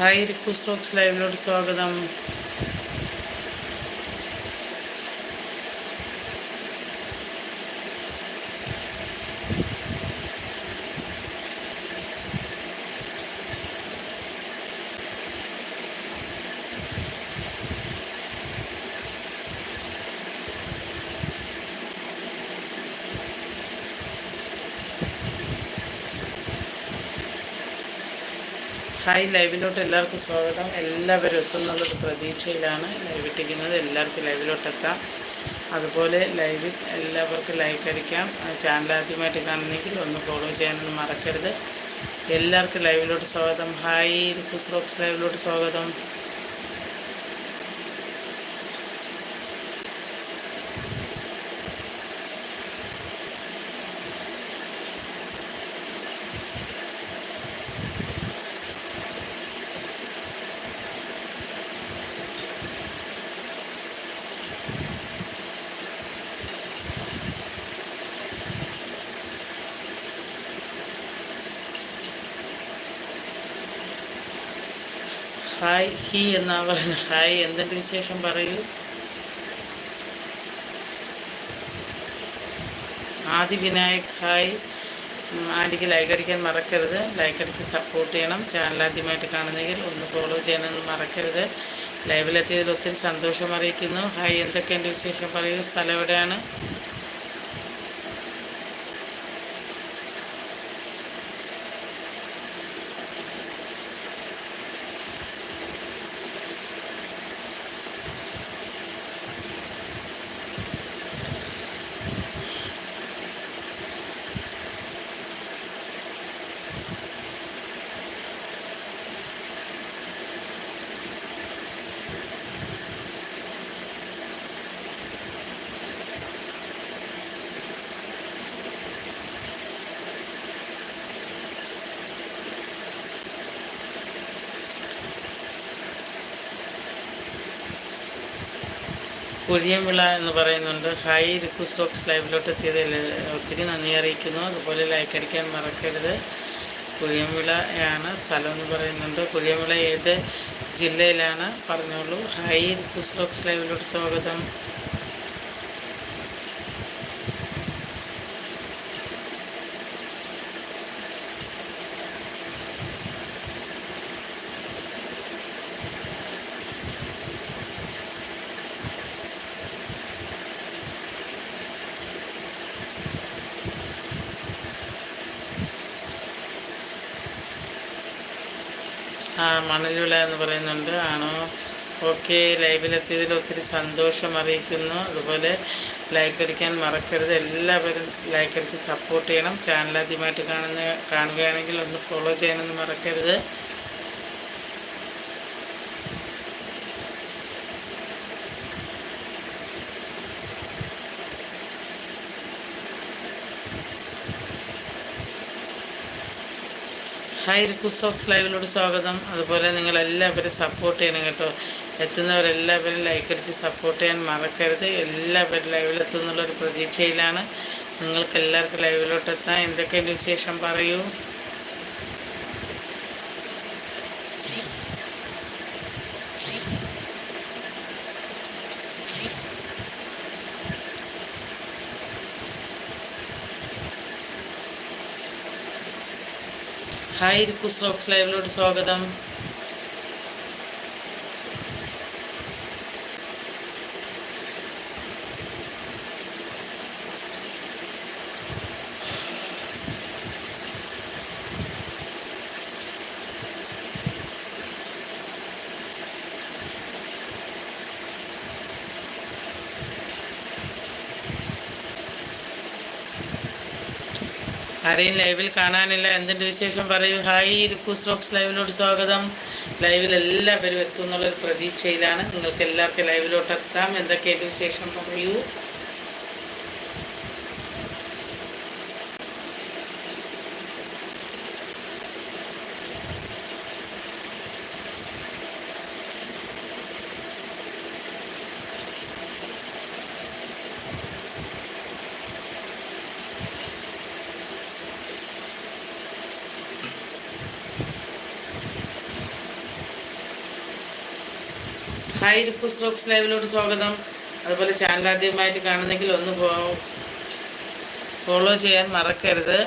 Hi Rikkus rocks ലൈവിലോട്ട് സ്വാഗതം. Hi ലൈവിലോട്ട് എല്ലാവർക്കും സ്വാഗതം. എല്ലാവരും എത്തുന്നുള്ളൊരു പ്രതീക്ഷയിലാണ്. ലൈവ് ഇട്ടിരിക്കുന്നത് എല്ലാവർക്കും ലൈവിലോട്ട് എത്താം. അതുപോലെ ലൈവിൽ എല്ലാവർക്കും ലൈക്ക് അടിക്കാം. ചാനൽ ആദ്യമായിട്ട് കാണുന്നെങ്കിൽ ഒന്ന് ഫോളോ ചെയ്യാനൊന്നും മറക്കരുത്. എല്ലാവർക്കും ലൈവിലോട്ട് സ്വാഗതം. ഹായ് റിക്കൂസ് റോക്സ് ലൈവിലോട്ട് സ്വാഗതം. ഹായ് ഹി എന്നാ പറയുന്നത് ഹായ് എന്തിന്റെ വിശേഷം പറയൂ. ആദി വിനായക് ഹായ്. ആന്റിക്ക് ലൈക്ക് അടിക്കാൻ മറക്കരുത്. ലൈക്ക് അടിച്ച് സപ്പോർട്ട് ചെയ്യണം. ചാനൽ ആദ്യമായിട്ട് കാണുന്നെങ്കിൽ ഒന്ന് ഫോളോ ചെയ്യാനൊന്നും മറക്കരുത്. ലൈവിലെത്തിയതിൽ ഒത്തിരി സന്തോഷം അറിയിക്കുന്നു. ഹായ് എന്തൊക്കെയുണ്ട് വിശേഷം പറയൂ. സ്ഥലം എവിടെയാണ്? കുഴിയൻവിള എന്ന് പറയുന്നുണ്ട്. ഹൈ റിക്വസ്റ്റ് ബോക്സ് ലൈവിലോട്ട് എത്തിയതിൽ ഒത്തിരി നന്ദി അറിയിക്കുന്നു. അതുപോലെ ലൈക്ക് അടിക്കാൻ മറക്കരുത്. കുഴിയൻവിളയാണ് സ്ഥലം എന്ന് പറയുന്നുണ്ട്. കുഴിയൻവിള ഏത് ജില്ലയിലാണ്? പറഞ്ഞോളൂ. ഹായ് റിക്വസ്റ്റ് ബോക്സ് ലൈവിലോട്ട് സ്വാഗതം. മണൽവിള എന്ന് പറയുന്നുണ്ട്. ആണോ? ഓക്കെ ലൈവിലെത്തിയതിൽ ഒത്തിരി സന്തോഷം അറിയിക്കുന്നു. അതുപോലെ ലൈക്ക് അടിക്കാൻ മറക്കരുത്. എല്ലാവരും ലൈക്ക് അടിച്ച് സപ്പോർട്ട് ചെയ്യണം. ചാനൽ ആദ്യമായിട്ട് കാണുന്ന കാണുകയാണെങ്കിൽ ഒന്ന് ഫോളോ ചെയ്യാനൊന്നും മറക്കരുത്. ഹായ് റിക്കുസോക്സ് ലൈവിലോട് സ്വാഗതം. അതുപോലെ നിങ്ങൾ എല്ലാവരും സപ്പോർട്ട് ചെയ്യണം കേട്ടോ. എത്തുന്നവരെല്ലാവരും ലൈക്ക് അടിച്ച് സപ്പോർട്ട് ചെയ്യാൻ മറക്കരുത്. എല്ലാവരും ലൈവിലെത്തുന്നുള്ളൊരു പ്രതീക്ഷയിലാണ്. നിങ്ങൾക്ക് എല്ലാവർക്കും ലൈവിലോട്ട് എത്താം എന്തൊക്കെയുണ്ട് വിശേഷം പറയൂ. ഹായ് റിക്വസ്റ്റ് റോക്സ് ലൈവിലോട്ട് സ്വാഗതം. ആരെയും ലൈവിൽ കാണാനില്ല. എന്തിന്റെ വിശേഷം? പറയൂ. ഹായ് രുക്കൂസ് റോക്സ് ലൈവിലോട്ട് സ്വാഗതം. ലൈവിൽ എല്ലാവരും എത്തും എന്നുള്ളൊരു പ്രതീക്ഷയിലാണ്. നിങ്ങൾക്ക് എല്ലാവർക്കും ലൈവിലോട്ട് എത്താം എന്തൊക്കെയായിട്ട് വിശേഷം? പറയൂ. ഹായ് രുപ്പൂസ് റോക്സ് സ്വാഗതം. അതുപോലെ ചാനൽ ആദ്യമായിട്ട് കാണുന്നെങ്കിൽ ഒന്ന് ഫോളോ ചെയ്യാൻ മറക്കരുത്.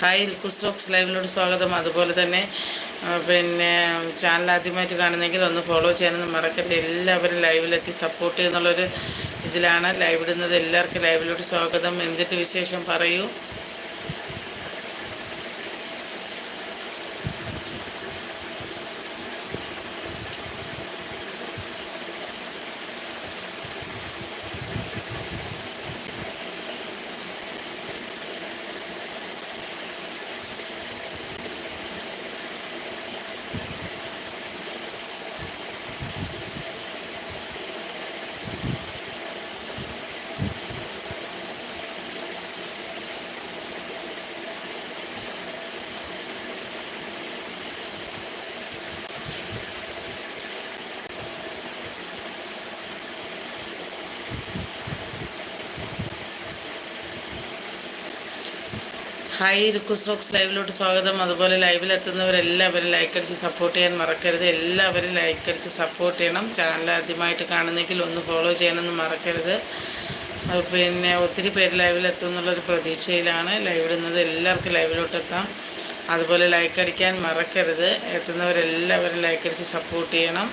ഹായ് റിക്വസ്റ്റ് റോക്സ് സ്വാഗതം. അതുപോലെ തന്നെ പിന്നെ ചാനൽ ആദ്യമായിട്ട് കാണുന്നെങ്കിൽ ഒന്ന് ഫോളോ ചെയ്യാനൊന്നും മറക്കരുത്. എല്ലാവരും ലൈവിലെത്തി സപ്പോർട്ട് ചെയ്യുന്നുള്ളൊരു ഇതിലാണ് ലൈവ് ഇടുന്നത്. എല്ലാവർക്കും ലൈവിലോട്ട് സ്വാഗതം. എന്തിട്ട് വിശേഷം പറയൂ? ഹായ് രുക്കുസ് റോക്സ് ലൈവിലോട്ട് സ്വാഗതം. അതുപോലെ ലൈവിൽ എത്തുന്നവരെല്ലാവരും ലൈക്ക് അടിച്ച് സപ്പോർട്ട് ചെയ്യാൻ മറക്കരുത്. എല്ലാവരും ലൈക്ക് അടിച്ച് സപ്പോർട്ട് ചെയ്യണം. ചാനൽ ആദ്യമായിട്ട് കാണുന്നെങ്കിൽ ഒന്ന് ഫോളോ ചെയ്യാനൊന്നും മറക്കരുത്. പിന്നെ ഒത്തിരി പേര് ലൈവിൽ എത്തുമെന്നുള്ളൊരു പ്രതീക്ഷയിലാണ്. ലൈവിടുന്നത് എല്ലാവർക്കും ലൈവിലോട്ട് എത്താം അതുപോലെ ലൈക്ക് അടിക്കാൻ മറക്കരുത്. എത്തുന്നവരെല്ലാവരും ലൈക്ക് അടിച്ച് സപ്പോർട്ട് ചെയ്യണം.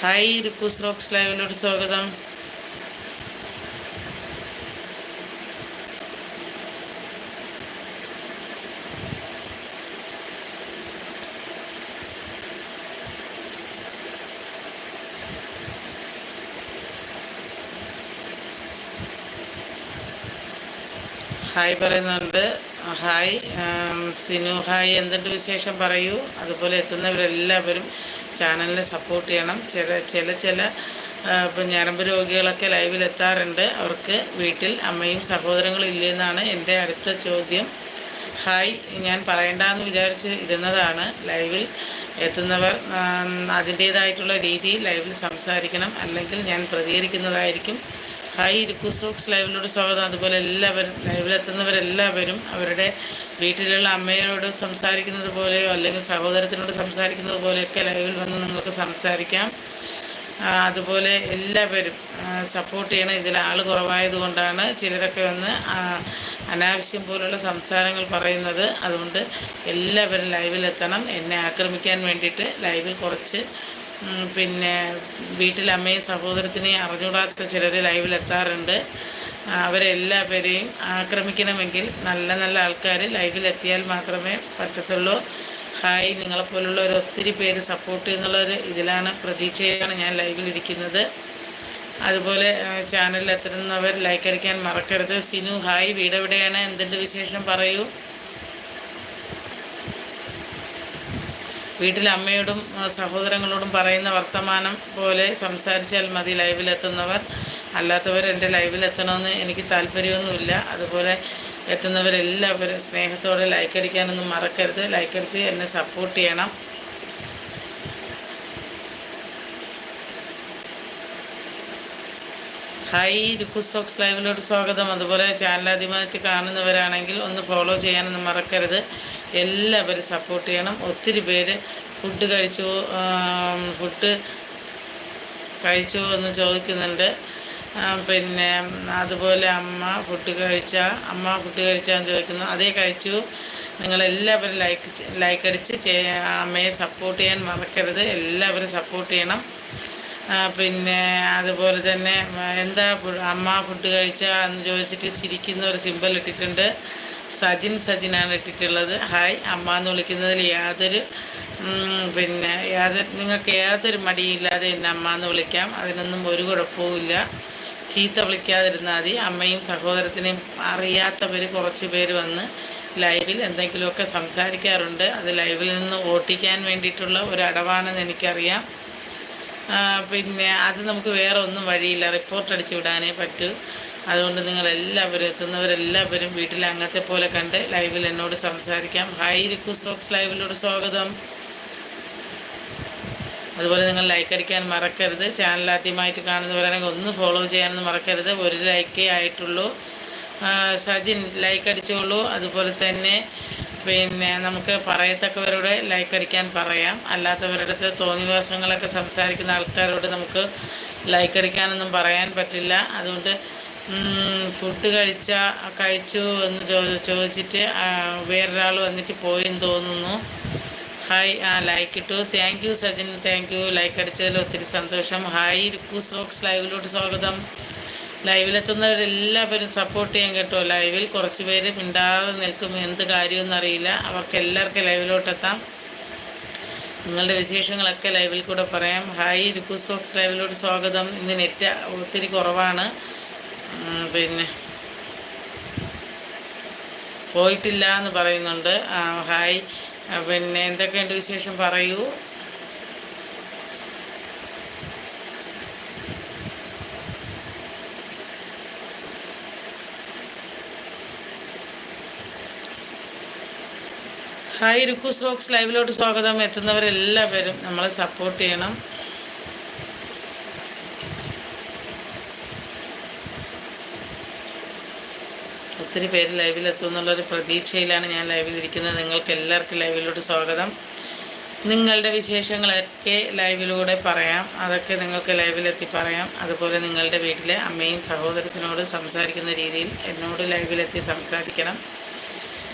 ഹായ് രുക്കൂസ് റോക്സ് ലൈവിലോട്ട് സ്വാഗതം. ഹായ് പറയുന്നുണ്ട്. ഹായ്. സിനു ഹായ്. എന്തുണ്ട് വിശേഷം? പറയൂ. അതുപോലെ എത്തുന്നവരെല്ലാവരും ചാനലിനെ സപ്പോർട്ട് ചെയ്യണം. ചില ചില ചില ഇപ്പം ഞരമ്പ് രോഗികളൊക്കെ ലൈവിൽ എത്താറുണ്ട്. അവർക്ക് വീട്ടിൽ അമ്മയും സഹോദരങ്ങളും ഇല്ലെന്നാണ് എന്റെ അടുത്ത ചോദ്യം. ഹായ്. ഞാൻ പറയണ്ടെന്ന് വിചാരിച്ച് ഇരുന്നതാണ്. ലൈവിൽ എത്തുന്നവർ അതിന്റേതായിട്ടുള്ള രീതിയിൽ ലൈവിൽ സംസാരിക്കണം. അല്ലെങ്കിൽ ഞാൻ പ്രതികരിക്കുന്നതായിരിക്കും. ഹായ് റിക്കൂസ് ലൈവിലോട് സ്വാഗതം. അതുപോലെ എല്ലാവരും ലൈവിലെത്തുന്നവരെല്ലാവരും അവരുടെ വീട്ടിലുള്ള അമ്മയോട് സംസാരിക്കുന്നത് പോലെയോ അല്ലെങ്കിൽ സഹോദരത്തിനോട് സംസാരിക്കുന്നത് പോലെയൊക്കെ ലൈവിൽ വന്ന് നിങ്ങൾക്ക് സംസാരിക്കാം. അതുപോലെ എല്ലാവരും സപ്പോർട്ട് ചെയ്യണം. ഇതിൽ ആൾ കുറവായതുകൊണ്ടാണ് ചിലരൊക്കെ വന്ന് അനാവശ്യം പോലുള്ള സംസാരങ്ങൾ പറയുന്നത്. അതുകൊണ്ട് എല്ലാവരും ലൈവിലെത്തണം. എന്നെ ആക്രമിക്കാൻ വേണ്ടിയിട്ട് ലൈവിൽ കുറച്ച് പിന്നെ വീട്ടിൽ അമ്മയും സഹോദരത്തിനെയും അറിഞ്ഞുകൂടാത്ത ചിലർ ലൈവിലെത്താറുണ്ട് അവരെല്ലാവരെയും ആക്രമിക്കണമെങ്കിൽ നല്ല നല്ല ആൾക്കാർ ലൈവിലെത്തിയാൽ മാത്രമേ പറ്റത്തുള്ളൂ. ഹായ് നിങ്ങളെപ്പോലുള്ള ഒരു ഒത്തിരി പേര് സപ്പോർട്ട് ചെയ്യുന്നുള്ളൊരു ഇതിലാണ് പ്രതീക്ഷയിലാണ് ഞാൻ ലൈവിലിരിക്കുന്നത് അതുപോലെ ചാനലിൽ എത്തുന്നവർ ലൈക്ക് അടിക്കാൻ മറക്കരുത്. സിനു ഹായ് വീടെവിടെയാണ്? എന്തിന്റെ വിശേഷം? പറയൂ. വീട്ടിൽ അമ്മയോടും സഹോദരങ്ങളോടും പറയുന്ന വർത്തമാനം പോലെ സംസാരിച്ചാൽ മതി ലൈവിലെത്തുന്നവർ. അല്ലാത്തവർ എന്റെ ലൈവിലെത്തണമെന്ന് എനിക്ക് താല്പര്യമൊന്നുമില്ല. അതുപോലെ എത്തുന്നവരെല്ലാവരും സ്നേഹത്തോടെ ലൈക്ക് അടിക്കാനൊന്നും മറക്കരുത്. ലൈക്ക് അടിച്ച് എന്നെ സപ്പോർട്ട് ചെയ്യണം. ഹായ് രുക്കുസ്റ്റോക്സ് ലൈവിലോട്ട് സ്വാഗതം. അതുപോലെ ചാനൽ ആദ്യമായിട്ട് കാണുന്നവരാണെങ്കിൽ ഒന്ന് ഫോളോ ചെയ്യാനൊന്നും മറക്കരുത്. എല്ലാവരും സപ്പോർട്ട് ചെയ്യണം. ഒത്തിരി പേര് ഫുഡ് കഴിച്ചു ഫുഡ് കഴിച്ചു എന്ന് ചോദിക്കുന്നുണ്ട്. പിന്നെ അതുപോലെ അമ്മ ഫുഡ് കഴിച്ച അമ്മ ഫുഡ് കഴിച്ചാന്ന് ചോദിക്കുന്നു. അതേ കഴിച്ചു. നിങ്ങളെല്ലാവരും ലൈക്ക് ലൈക്ക് അടിച്ച് അമ്മയെ സപ്പോർട്ട് ചെയ്യാൻ മറക്കരുത്. എല്ലാവരും സപ്പോർട്ട് ചെയ്യണം. പിന്നെ അതുപോലെ തന്നെ എന്താ അമ്മ ഫുഡ് കഴിച്ച എന്ന് ചോദിച്ചിട്ട് ചിരിക്കുന്ന ഒരു സിമ്പിൾ ഇട്ടിട്ടുണ്ട്. സജിൻ സജിനാണ് ഇട്ടിട്ടുള്ളത്. ഹായ് അമ്മ എന്ന് വിളിക്കുന്നതിൽ യാതൊരു പിന്നെ യാതൊരു നിങ്ങൾക്ക് യാതൊരു മടിയില്ലാതെ എന്നെ അമ്മ എന്ന് വിളിക്കാം. അതിനൊന്നും ഒരു കുഴപ്പവുമില്ല ചീത്ത വിളിക്കാതിരുന്നാൽ മതി. അമ്മയും സഹോദരത്തിനെയും അറിയാത്തവർ കുറച്ച് പേര് വന്ന് ലൈവിൽ എന്തെങ്കിലുമൊക്കെ സംസാരിക്കാറുണ്ട്. അത് ലൈവിൽ നിന്ന് ഓട്ടിക്കാൻ വേണ്ടിയിട്ടുള്ള ഒരു അടവാണെന്ന് എനിക്കറിയാം പിന്നെ അത് നമുക്ക് വേറെ ഒന്നും വഴിയില്ല. റിപ്പോർട്ട് അടിച്ച് വിടാനേ പറ്റൂ. അതുകൊണ്ട് നിങ്ങൾ എല്ലാവരും എത്തുന്നവരെല്ലാവരും വീട്ടിൽ അങ്ങത്തെ പോലെ കണ്ട് ലൈവിൽ എന്നോട് സംസാരിക്കാം. ഹായ് റിക്കൂസ് റോക്സ് ലൈവിലോട് സ്വാഗതം. അതുപോലെ നിങ്ങൾ ലൈക്ക് അടിക്കാൻ മറക്കരുത്. ചാനൽ ആദ്യമായിട്ട് കാണുന്നവരാണെങ്കിൽ ഒന്ന് ഫോളോ ചെയ്യാനൊന്നും മറക്കരുത്. ഒരു ലൈക്കേ ആയിട്ടുള്ളൂ. സജിൻ ലൈക്ക് അടിച്ചോളൂ. അതുപോലെ തന്നെ പിന്നെ നമുക്ക് പറയത്തക്കവരോട് ലൈക്ക് അടിക്കാൻ പറയാം. അല്ലാത്തവരുടെ അടുത്ത് തോന്നിവാസങ്ങളൊക്കെ സംസാരിക്കുന്ന ആൾക്കാരോട് നമുക്ക് ലൈക്ക് അടിക്കാനൊന്നും പറയാൻ പറ്റില്ല. അതുകൊണ്ട് ഫുഡ് കഴിച്ച കഴിച്ചു എന്ന് ചോദിച്ചിട്ട് വേറൊരാൾ വന്നിട്ട് പോയെന്ന് തോന്നുന്നു. ഹായ് ആ ലൈക്ക് ഇട്ടു. Thank you Sajin. Thank you like അടിച്ചതിൽ ഒത്തിരി സന്തോഷം. ഹായ് റിക്കു റോക്സ് ലൈവിലോട്ട് സ്വാഗതം. ലൈവിലെത്തുന്നവരെല്ലാവരും സപ്പോർട്ട് ചെയ്യാൻ കേട്ടോ. ലൈവിൽ കുറച്ച് പേര് മിണ്ടാതെ നിൽക്കും എന്ത് കാര്യമൊന്നും അറിയില്ല. അവർക്ക് എല്ലാവർക്കും ലൈവിലോട്ടെത്താം നിങ്ങളുടെ വിശേഷങ്ങളൊക്കെ ലൈവിൽ കൂടെ പറയാം. ഹായ് റിക്കു റോക്സ് ലൈവിലോട്ട് സ്വാഗതം. ഇന്ന് നെറ്റ് ഒത്തിരി കുറവാണ്. പിന്നെ. പോയിട്ടില്ല എന്ന് പറയുന്നുണ്ട് ഹായ്. പിന്നെ എന്തൊക്കെയുണ്ട് വിശേഷം? പറയൂ. ഹായ് രുക്കൂസ് റോക്സ് ലൈവിലോട്ട് സ്വാഗതം. എത്തുന്നവരെല്ലാവരും നമ്മളെ സപ്പോർട്ട് ചെയ്യണം. ഒത്തിരി പേര് ലൈവിലെത്തും എന്നുള്ളൊരു പ്രതീക്ഷയിലാണ് ഞാൻ ലൈവിലിരിക്കുന്നത് നിങ്ങൾക്ക് എല്ലാവർക്കും ലൈവിലോട്ട് സ്വാഗതം. നിങ്ങളുടെ വിശേഷങ്ങളൊക്കെ ലൈവിലൂടെ പറയാം. അതൊക്കെ നിങ്ങൾക്ക് ലൈവിലെത്തി പറയാം. അതുപോലെ നിങ്ങളുടെ വീട്ടിലെ അമ്മയും സഹോദരത്തിനോട് സംസാരിക്കുന്ന രീതിയിൽ എന്നോട് ലൈവിലെത്തി സംസാരിക്കണം.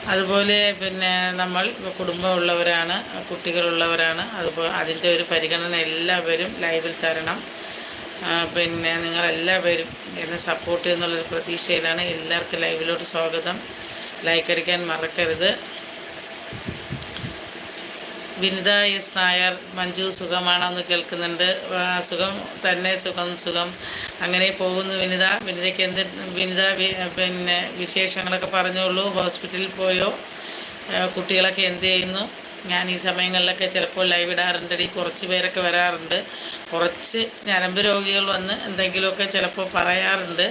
അതുപോലെ പിന്നെ നമ്മൾ കുടുംബമുള്ളവരാണ് കുട്ടികളുള്ളവരാണ്. അതുപോലെ അതിന്റെ ഒരു പരിഗണന എല്ലാവരും ലൈവിൽ തരണം. പിന്നെ നിങ്ങളെല്ലാവരും എന്നെ സപ്പോർട്ട് ചെയ്യുന്നുള്ളൊരു പ്രതീക്ഷയിലാണ് എല്ലാവർക്കും ലൈവിലോട്ട് സ്വാഗതം. ലൈക്ക് അടിക്കാൻ മറക്കരുത്. വിനിത എസ് നായർ മഞ്ജു സുഖമാണോ എന്ന് കേൾക്കുന്നുണ്ട് സുഖം തന്നെ സുഖം സുഖം. അങ്ങനെ പോകുന്നു വിനിത. വിനിതയ്ക്ക് എന്ത് വിനിത പിന്നെ വിശേഷങ്ങളൊക്കെ പറഞ്ഞോളൂ ഹോസ്പിറ്റലിൽ പോയോ? കുട്ടികളൊക്കെ എന്ത് ചെയ്യുന്നു? ഞാൻ ഈ സമയങ്ങളിലൊക്കെ ചിലപ്പോൾ ലൈവ് ഇടാറുണ്ട്. കുറച്ച് പേരൊക്കെ വരാറുണ്ട്. കുറച്ച് ഞരമ്പ് രോഗികൾ വന്ന് എന്തെങ്കിലുമൊക്കെ ചിലപ്പോൾ പറയാറുണ്ട്.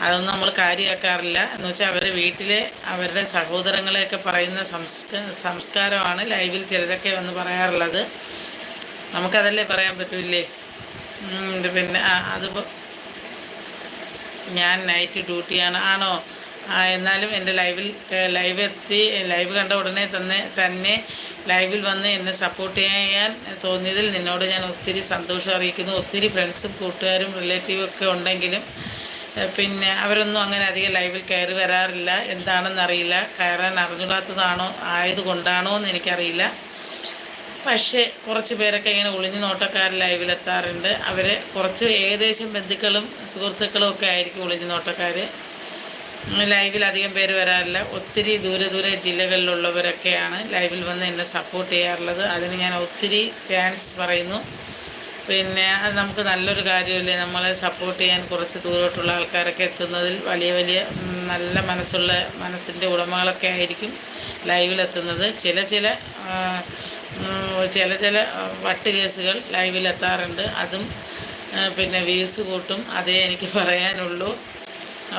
അതൊന്നും നമ്മൾ കാര്യമാക്കാറില്ല. എന്ന് വെച്ചാൽ അവർ വീട്ടിലെ അവരുടെ സഹോദരങ്ങളെയൊക്കെ പറയുന്ന സംസ്ക സംസ്കാരമാണ് ലൈവിൽ ചിലരൊക്കെ വന്ന് പറയാറുള്ളത്. നമുക്കതല്ലേ പറയാൻ പറ്റൂല്ലേ? പിന്നെ അത് ഞാൻ നൈറ്റ് ഡ്യൂട്ടിയാണ്. ആണോ? എന്നാലും എന്റെ ലൈവിൽ ലൈവ് എത്തി ലൈവ് കണ്ട ഉടനെ തന്നെ തന്നെ ലൈവിൽ വന്ന് എന്നെ സപ്പോർട്ട് ചെയ്യാൻ തോന്നിയതിൽ നിന്നോട് ഞാൻ ഒത്തിരി സന്തോഷം അറിയിക്കുന്നു. ഒത്തിരി ഫ്രണ്ട്സും കൂട്ടുകാരും റിലേറ്റീവും ഒക്കെ ഉണ്ടെങ്കിലും പിന്നെ അവരൊന്നും അങ്ങനെ അധികം ലൈവിൽ കയറി വരാറില്ല. എന്താണെന്നറിയില്ല. കയറാൻ അറിഞ്ഞൂടാത്തതാണോ ആയതുകൊണ്ടാണോ എന്ന് എനിക്കറിയില്ല. പക്ഷേ കുറച്ച് പേരൊക്കെ ഇങ്ങനെ ഒളിഞ്ഞു നോട്ടക്കാർ ലൈവിലെത്താറുണ്ട് അവർ കുറച്ച് ഏകദേശം ബന്ധുക്കളും സുഹൃത്തുക്കളും ഒക്കെ ആയിരിക്കും ഒളിഞ്ഞു നോട്ടക്കാർ ലൈവിൽ അധികം പേര് വരാറില്ല. ഒത്തിരി ദൂരെ ദൂരെ ജില്ലകളിലുള്ളവരൊക്കെയാണ് ലൈവിൽ വന്ന് എന്നെ സപ്പോർട്ട് ചെയ്യാറുള്ളത്. അതിന് ഞാൻ ഒത്തിരി താങ്ക്സ് പറയുന്നു. പിന്നെ അത് നമുക്ക് നല്ലൊരു കാര്യമല്ലേ? നമ്മളെ സപ്പോർട്ട് ചെയ്യാൻ കുറച്ച് ദൂരോട്ടുള്ള ആൾക്കാരൊക്കെ എത്തുന്നതിൽ വലിയ വലിയ നല്ല മനസ്സുള്ള മനസ്സിന്റെ ഉടമകളൊക്കെ ആയിരിക്കും ലൈവിലെത്തുന്നത് ചില ചില ചില ചില വട്ട് കേസുകൾ ലൈവിലെത്താറുണ്ട് അതും പിന്നെ വ്യൂസ് കൂട്ടും. അതേ എനിക്ക് പറയാനുള്ളൂ.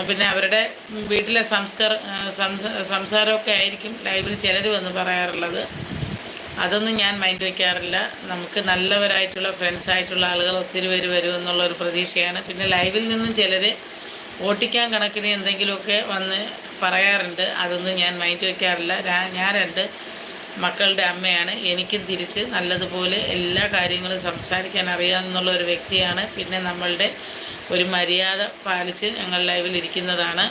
പിന്നെ അവരുടെ വീട്ടിലെ സംസ്കാര സംസാരമൊക്കെ ആയിരിക്കും ലൈവിൽ ചിലർ വന്ന് പറയാറുള്ളത്. അതൊന്നും ഞാൻ മൈൻഡ് വയ്ക്കാറില്ല നമുക്ക് നല്ലവരായിട്ടുള്ള ഫ്രണ്ട്സ് ആയിട്ടുള്ള ആളുകൾ ഒത്തിരി പേര് വരും എന്നുള്ള ഒരു പ്രതീക്ഷയാണ്. പിന്നെ ലൈവിൽ നിന്നും ചിലർ ഓട്ടിക്കാൻ കണക്കിന് എന്തെങ്കിലുമൊക്കെ വന്ന് പറയാറുണ്ട്. അതൊന്നും ഞാൻ മൈൻഡ് വയ്ക്കാറില്ല ഞാൻ രണ്ട് മക്കളുടെ അമ്മയാണ്. എനിക്കും തിരിച്ച് നല്ലതുപോലെ എല്ലാ കാര്യങ്ങളും സംസാരിക്കാൻ അറിയാമെന്നുള്ള ഒരു വ്യക്തിയാണ്. പിന്നെ നമ്മളുടെ ഒരു മര്യാദ പാലിച്ച് ഞങ്ങൾ ലൈവിൽ ഇരിക്കുന്നതാണ്.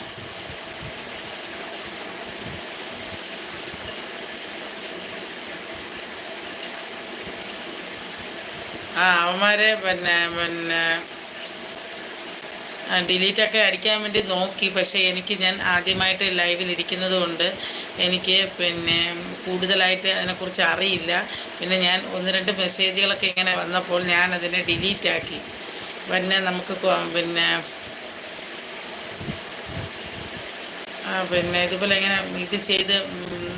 ആ അവന്മാരെ പിന്നെ പിന്നെ ഡിലീറ്റൊക്കെ അടിക്കാൻ വേണ്ടി നോക്കി. പക്ഷേ എനിക്ക് ഞാൻ ആദ്യമായിട്ട് ലൈവിൽ ഇരിക്കുന്നത് കൊണ്ട് എനിക്ക് പിന്നെ കൂടുതലായിട്ട് അതിനെക്കുറിച്ച് അറിയില്ല. പിന്നെ ഞാൻ ഒന്ന് രണ്ട് മെസ്സേജുകളൊക്കെ ഇങ്ങനെ വന്നപ്പോൾ ഞാൻ അതിനെ ഡിലീറ്റ് ആക്കി. പിന്നെ നമുക്ക് പിന്നെ പിന്നെ ഇതുപോലെ ഇങ്ങനെ ഇത് ചെയ്ത്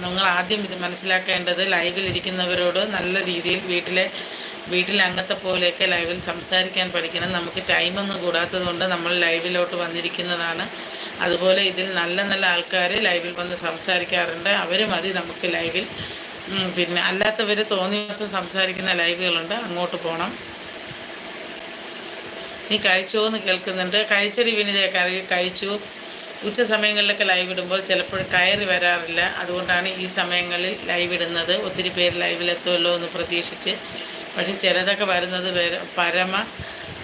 നിങ്ങൾ ആദ്യം ഇത് മനസ്സിലാക്കേണ്ടത് ലൈവിൽ ഇരിക്കുന്നവരോട് നല്ല രീതിയിൽ വീട്ടിലെ വീട്ടിലെ അംഗത്തെ പോലെയൊക്കെ ലൈവിൽ സംസാരിക്കാൻ പഠിക്കണം. നമുക്ക് ടൈമൊന്നും കൂടാത്തത് കൊണ്ട് നമ്മൾ ലൈവിലോട്ട് വന്നിരിക്കുന്നതാണ്. അതുപോലെ ഇതിൽ നല്ല നല്ല ആൾക്കാർ ലൈവിൽ വന്ന് സംസാരിക്കാറുണ്ട്. അവർ മതി നമുക്ക് ലൈവിൽ പിന്നെ അല്ലാത്തവർ തോന്നിയ ദിവസം സംസാരിക്കുന്ന ലൈവുകളുണ്ട്. അങ്ങോട്ട് പോകണം നീ കഴിച്ചോ എന്ന് കേൾക്കുന്നുണ്ട്. കഴിച്ചടി വിനിത കറി കഴിച്ചു. ഉച്ച സമയങ്ങളിലൊക്കെ ലൈവ് ഇടുമ്പോൾ ചിലപ്പോൾ കയറി വരാറില്ല. അതുകൊണ്ടാണ് ഈ സമയങ്ങളിൽ ലൈവ് ഇടുന്നത്. ഒത്തിരി പേര് ലൈവിലെത്തുമല്ലോ എന്ന് പ്രതീക്ഷിച്ച്. പക്ഷേ ചിലതൊക്കെ വരുന്നത് വര- പരമ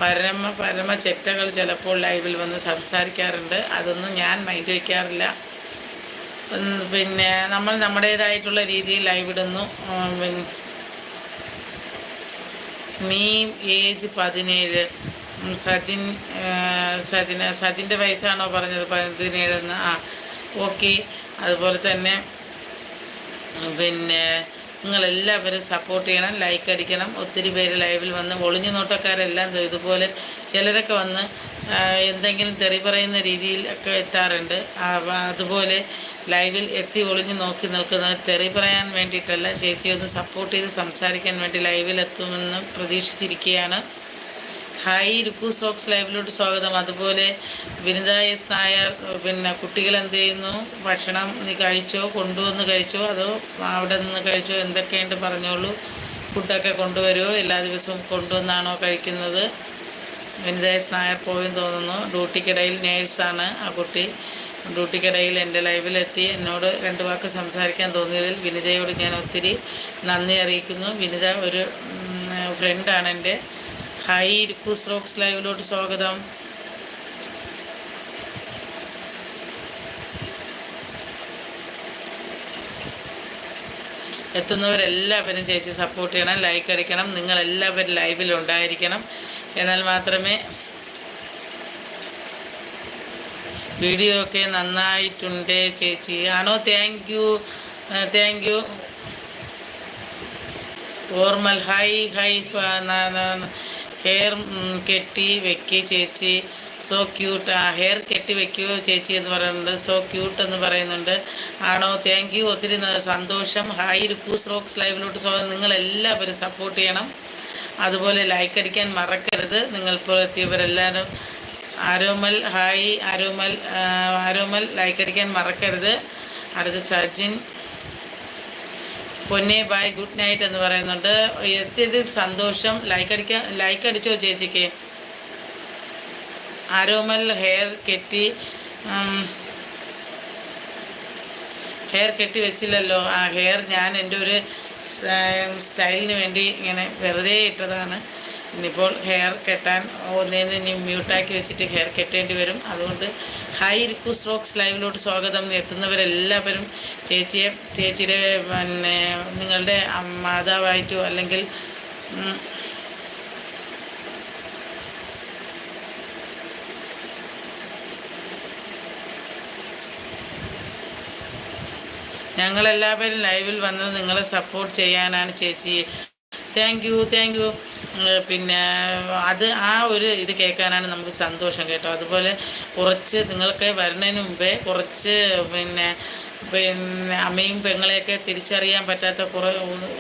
പരമ പരമ ചെറ്റകൾ ചിലപ്പോൾ ലൈവിൽ വന്ന് സംസാരിക്കാറുണ്ട്. അതൊന്നും ഞാൻ മൈൻഡ് വയ്ക്കാറില്ല പിന്നെ നമ്മൾ നമ്മുടേതായിട്ടുള്ള രീതിയിൽ ലൈവ് ഇടുന്നു. മീ ഏജ് പതിനേഴ്. സജിൻ സജിന് സജിന്റെ വയസ്സാണോ പറഞ്ഞത്? പതിനേഴെന്ന്. ആ ഓക്കെ. അതുപോലെ തന്നെ പിന്നെ നിങ്ങളെല്ലാവരും സപ്പോർട്ട് ചെയ്യണം ലൈക്ക് അടിക്കണം. ഒത്തിരി പേര് ലൈവിൽ വന്ന് ഒളിഞ്ഞു നോട്ടക്കാരെല്ലാം ഇതുപോലെ ചിലരൊക്കെ വന്ന് എന്തെങ്കിലും തെറി പറയുന്ന രീതിയിൽ ഒക്കെ എത്താറുണ്ട്. അതുപോലെ ലൈവിൽ എത്തി ഒളിഞ്ഞു നോക്കി നിൽക്കുന്ന തെറി പറയാൻ വേണ്ടിയിട്ടല്ല ചേച്ചി ഒന്ന് സപ്പോർട്ട് ചെയ്ത് സംസാരിക്കാൻ വേണ്ടി ലൈവിൽ എത്തുമെന്ന് പ്രതീക്ഷിച്ചിരിക്കുകയാണ്. ഹായ് രുക്കു സ്ട്രോക്സ് ലൈവിലോട്ട് സ്വാഗതം. അതുപോലെ വിനിത നായർ പിന്നെ കുട്ടികൾ എന്ത് ചെയ്യുന്നു? ഭക്ഷണം നീ കഴിച്ചോ? കൊണ്ടുവന്ന് കഴിച്ചോ? അതോ അവിടെ നിന്ന് കഴിച്ചോ? എന്തൊക്കെയുണ്ട് പറഞ്ഞോളൂ. ഫുഡൊക്കെ കൊണ്ടുവരുമോ എല്ലാ ദിവസവും കൊണ്ടുവന്നാണോ കഴിക്കുന്നത്? വിനിത എസ് നായർ പോയെന്ന് തോന്നുന്നു. ഡ്യൂട്ടിക്കിടയിൽ നേഴ്സാണ് ആ കുട്ടി. ഡ്യൂട്ടിക്കിടയിൽ എന്റെ ലൈവിലെത്തി. എന്നോട് രണ്ട് വാക്ക് സംസാരിക്കാൻ തോന്നിയതിൽ വിനിതയോട് ഞാൻ ഒത്തിരി നന്ദി അറിയിക്കുന്നു. വിനിത ഒരു ഫ്രണ്ടാണ് എന്റെ. ഹായ് ഇരിക്കൂസ് റോക്സ് ലൈവിലോട്ട് സ്വാഗതം. എത്തുന്നവരെല്ലാവരും ചേച്ചി സപ്പോർട്ട് ചെയ്യണം ലൈക്ക് അടിക്കണം നിങ്ങളെല്ലാവരും ലൈവിൽ ഉണ്ടായിരിക്കണം. എന്നാൽ മാത്രമേ വീഡിയോ ഒക്കെ നന്നായിട്ടുണ്ട് ചേച്ചി. ആണോ? താങ്ക് യു താങ്ക് യു ഓർമൽ ഹായ് ഹായ് ഹെയർ കെട്ടി വെക്കി ചേച്ചി. സോ ക്യൂട്ട് ആ ഹെയർ കെട്ടി വെക്കുകയോ ചേച്ചി എന്ന് പറയുന്നുണ്ട്. സോ ക്യൂട്ട് എന്ന് പറയുന്നുണ്ട്. ആണോ? താങ്ക് യു ഒത്തിരി സന്തോഷം. ഹായ് റിക്കൂസ് റോക്സ് ലൈവിലോട്ട് സ്വാഗതം. നിങ്ങളെല്ലാവരും സപ്പോർട്ട് ചെയ്യണം. അതുപോലെ ലൈക്ക് അടിക്കാൻ മറക്കരുത്. നിങ്ങൾ ഇപ്പോൾ എത്തിയവരെല്ലാവരും ആരോമൽ ഹായ് ആരോമൽ ആരോമൽ ലൈക്ക് അടിക്കാൻ മറക്കരുത്. അടുത്ത് സജിൻ. പൊന്നെ ബായ് ഗുഡ് നൈറ്റ് എന്ന് പറയുന്നുണ്ട്. എത്തിയത് സന്തോഷം. ലൈക്ക് അടിക്ക ലൈക്ക് അടിച്ചോ ചേച്ചിക്ക്? ആരോമൽ ഹെയർ കെട്ടി ഹെയർ കെട്ടി വെച്ചില്ലല്ലോ. ആ ഹെയർ ഞാൻ എന്റെ ഒരു സ്റ്റൈലിന് വേണ്ടി ഇങ്ങനെ വെറുതെ ഇട്ടതാണ്. ഇനിയിപ്പോൾ ഹെയർ കെട്ടാൻ ഒന്നേന്ന് ഇനി മ്യൂട്ടാക്കി വെച്ചിട്ട് ഹെയർ കെട്ടേണ്ടി വരും. അതുകൊണ്ട് ഹൈ റിക്കു റോക്സ് ലൈവിലോട്ട് സ്വാഗതം. എത്തുന്നവരെല്ലാവരും ചേച്ചിയെ ചേച്ചിയുടെ പിന്നെ നിങ്ങളുടെ മാതാവായിട്ടോ അല്ലെങ്കിൽ ഞങ്ങളെല്ലാവരും ലൈവിൽ വന്നത് നിങ്ങളെ സപ്പോർട്ട് ചെയ്യാനാണ് ചേച്ചി. താങ്ക് യു താങ്ക് യു പിന്നെ അത് ആ ഒരു ഇത് കേൾക്കാനാണ് നമുക്ക് സന്തോഷം കേട്ടോ. അതുപോലെ കുറച്ച് നിങ്ങൾക്ക് വരുന്നതിന് മുമ്പേ കുറച്ച് പിന്നെ പിന്നെ അമ്മയും പെങ്ങളെയൊക്കെ തിരിച്ചറിയാൻ പറ്റാത്ത കുറേ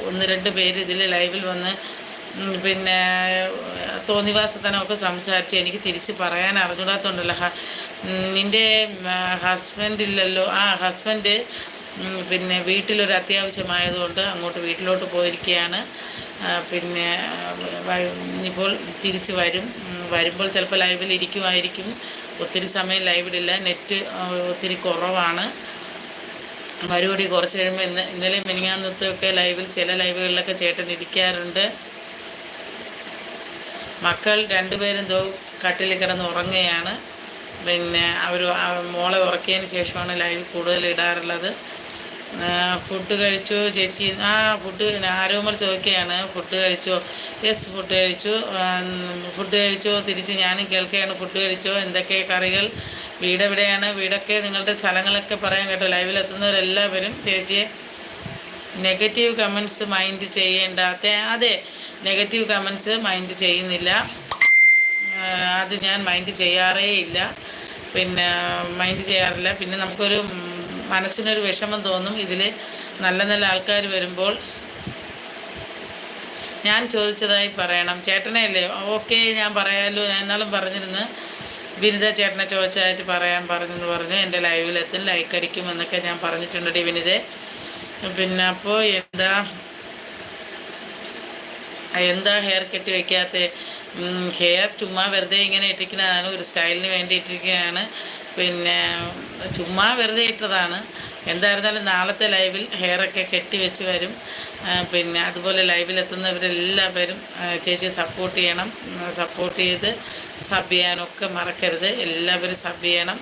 ഒന്ന് രണ്ട് പേര് ഇതിൽ ലൈവിൽ വന്ന് പിന്നെ തോന്നിവാസത്തനമൊക്കെ സംസാരിച്ചു എനിക്ക് തിരിച്ച് പറയാൻ അറിഞ്ഞൂടാത്തതുണ്ടല്ലോ നിന്റെ ഹസ്ബൻഡ് ഇല്ലല്ലോ. ആ ഹസ്ബൻഡ് പിന്നെ വീട്ടിലൊരു അത്യാവശ്യമായതുകൊണ്ട് അങ്ങോട്ട് വീട്ടിലോട്ട് പോയിരിക്കുകയാണ്. പിന്നെ ഇനിയിപ്പോൾ തിരിച്ച് വരും. വരുമ്പോൾ ചിലപ്പോൾ ലൈവിൽ ഇരിക്കുമായിരിക്കും. ഒത്തിരി സമയം ലൈവിലില്ല. നെറ്റ് ഒത്തിരി കുറവാണ്. മറുപടി കുറച്ച് കഴിയുമ്പോൾ ഇന്ന് ഇന്നലെ മിനിങ്ങാന്നത്തൊക്കെ ലൈവിൽ ചില ലൈവുകളിലൊക്കെ ചേട്ടൻ ഇരിക്കാറുണ്ട്. മക്കൾ രണ്ടുപേരും എന്തോ കട്ടിൽ കിടന്ന് ഉറങ്ങുകയാണ്. പിന്നെ അവർ മോളെ ഉറക്കിയതിന് ശേഷമാണ് ലൈവ് കൂടുതൽ ഇടാറുള്ളത്. ഫുഡ് കഴിച്ചോ ചേച്ചി. ആ ഫുഡ് ആരോമൽ ചോദിക്കുകയാണ് ഫുഡ് കഴിച്ചോ? യെസ് ഫുഡ് കഴിച്ചു. ഫുഡ് കഴിച്ചോ? തിരിച്ച് ഞാനും കേൾക്കുകയാണ് ഫുഡ് കഴിച്ചോ? എന്തൊക്കെ കറികൾ? വീട് എവിടെയാണ്? വീടൊക്കെ നിങ്ങളുടെ സ്ഥലങ്ങളൊക്കെ പറയാൻ കേട്ടോ. ലൈവിലെത്തുന്നവരെല്ലാവരും ചേച്ചിയെ നെഗറ്റീവ് കമൻസ് മൈൻഡ് ചെയ്യേണ്ട. അതെ നെഗറ്റീവ് കമൻസ് മൈൻഡ് ചെയ്യുന്നില്ല. അത് ഞാൻ മൈൻഡ് ചെയ്യാറേ ഇല്ല പിന്നെ മൈൻഡ് ചെയ്യാറില്ല. പിന്നെ നമുക്കൊരു മനസ്സിനൊരു വിഷമം തോന്നും. ഇതിൽ നല്ല നല്ല ആൾക്കാർ വരുമ്പോൾ ഞാൻ ചോദിച്ചതായി പറയണം. ചേട്ടനെ അല്ലേ ഓക്കെ ഞാൻ പറയാമല്ലോ ഞാൻ എന്നാലും പറഞ്ഞിരുന്നു. വിനിത ചേട്ടനെ ചോദിച്ചതായിട്ട് പറയാൻ പറഞ്ഞെന്ന് പറഞ്ഞു. എന്റെ ലൈവിലെത്തും ലൈക്ക് അടിക്കും എന്നൊക്കെ ഞാൻ പറഞ്ഞിട്ടുണ്ട് വിനിത. പിന്നെ അപ്പോൾ എന്താ? എന്താ ഹെയർ കെട്ടി വയ്ക്കാത്ത ഹെയർ ചുമ്മാ വെറുതെ ഇങ്ങനെ ഇട്ടിരിക്കുന്നതാണ്. ഒരു സ്റ്റൈലിന് വേണ്ടി ഇട്ടിരിക്കുകയാണ് പിന്നെ ചുമ്മാ വെറുതെ ഇട്ടതാണ്. എന്തായിരുന്നാലും നാളത്തെ ലൈവിൽ ഹെയറൊക്കെ കെട്ടി വെച്ച് വരും. പിന്നെ അതുപോലെ ലൈവിലെത്തുന്നവരെല്ലാം വരും. ചേച്ചി സപ്പോർട്ട് ചെയ്യണം. സപ്പോർട്ട് ചെയ്ത് സബ് ചെയ്യാനൊക്കെ മറക്കരുത്. എല്ലാവരും സബ് ചെയ്യണം.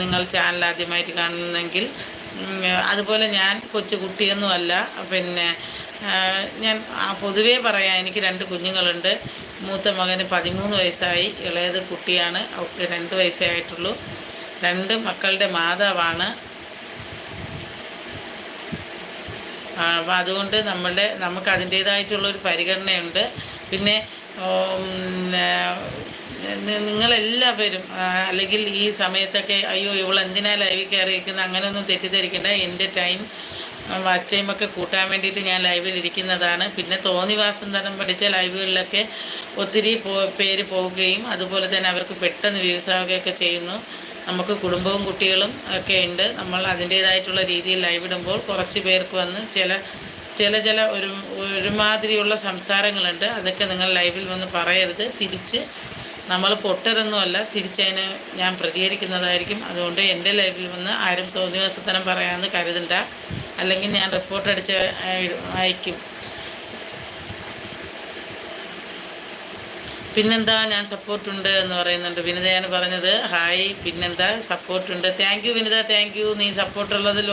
നിങ്ങൾ ചാനൽ ആദ്യമായിട്ട് കാണുന്നെങ്കിൽ. അതുപോലെ ഞാൻ കൊച്ചു കുട്ടിയൊന്നുമല്ല. പിന്നെ ഞാൻ പൊതുവേ പറയാം എനിക്ക് രണ്ട് കുഞ്ഞുങ്ങളുണ്ട്. മൂത്ത മകന് പതിമൂന്ന് വയസ്സായി. ഇളയത് കുട്ടിയാണ്. അവൾക്ക് രണ്ട് വയസ്സേ ആയിട്ടുള്ളൂ. രണ്ട് മക്കളുടെ മാതാവാണ്. അപ്പം അതുകൊണ്ട് നമ്മളുടെ നമുക്ക് അതിന്റേതായിട്ടുള്ളൊരു പരിഗണനയുണ്ട്. പിന്നെ നിങ്ങളെല്ലാവരും അല്ലെങ്കിൽ ഈ സമയത്തൊക്കെ അയ്യോ ഇവൾ എന്തിനാ ലൈവിൽ കയറിയിരിക്കുന്നത് അങ്ങനെയൊന്നും തെറ്റിദ്ധരിക്കേണ്ട. എന്റെ ടൈം വാച്ച് ടൈമൊക്കെ കൂട്ടാൻ വേണ്ടിയിട്ട് ഞാൻ ലൈവിൽ ഇരിക്കുന്നതാണ്. പിന്നെ തോന്നിവാസം തരം പഠിച്ച ലൈവുകളിലൊക്കെ ഒത്തിരി പേര് പോവുകയും അതുപോലെ തന്നെ അവർക്ക് പെട്ടെന്ന് വ്യൂസ് ആവുകയൊക്കെ ചെയ്യുന്നു. നമുക്ക് കുടുംബവും കുട്ടികളും ഒക്കെ ഉണ്ട്. നമ്മൾ അതിന്റേതായിട്ടുള്ള രീതിയിൽ ലൈവ് ഇടുമ്പോൾ കുറച്ച് പേർക്ക് വന്ന് ചില ചില ചില ഒരു ഒരുമാതിരിയുള്ള സംസാരങ്ങളുണ്ട്. അതൊക്കെ നിങ്ങൾ ലൈവിൽ വന്ന് പറയരുത്. തിരിച്ച് നമ്മൾ പൊട്ടരൊന്നുമല്ല. തിരിച്ചതിന് ഞാൻ പ്രതികരിക്കുന്നതായിരിക്കും. അതുകൊണ്ട് എന്റെ ലൈവിൽ വന്ന് ആരും തോന്നിവാസത്തനം പറയാമെന്ന് കരുതണ്ട. അല്ലെങ്കിൽ ഞാൻ റിപ്പോർട്ട് അടിച്ച് അയക്കും. പിന്നെന്താ ഞാൻ സപ്പോർട്ടുണ്ട് എന്ന് പറയുന്നുണ്ട്. വിനിതയാണ് പറഞ്ഞത്. ഹായ് പിന്നെന്താ സപ്പോർട്ടുണ്ട്. Thank you Vinitha thank you നീ സപ്പോർട്ടുള്ളതിൽ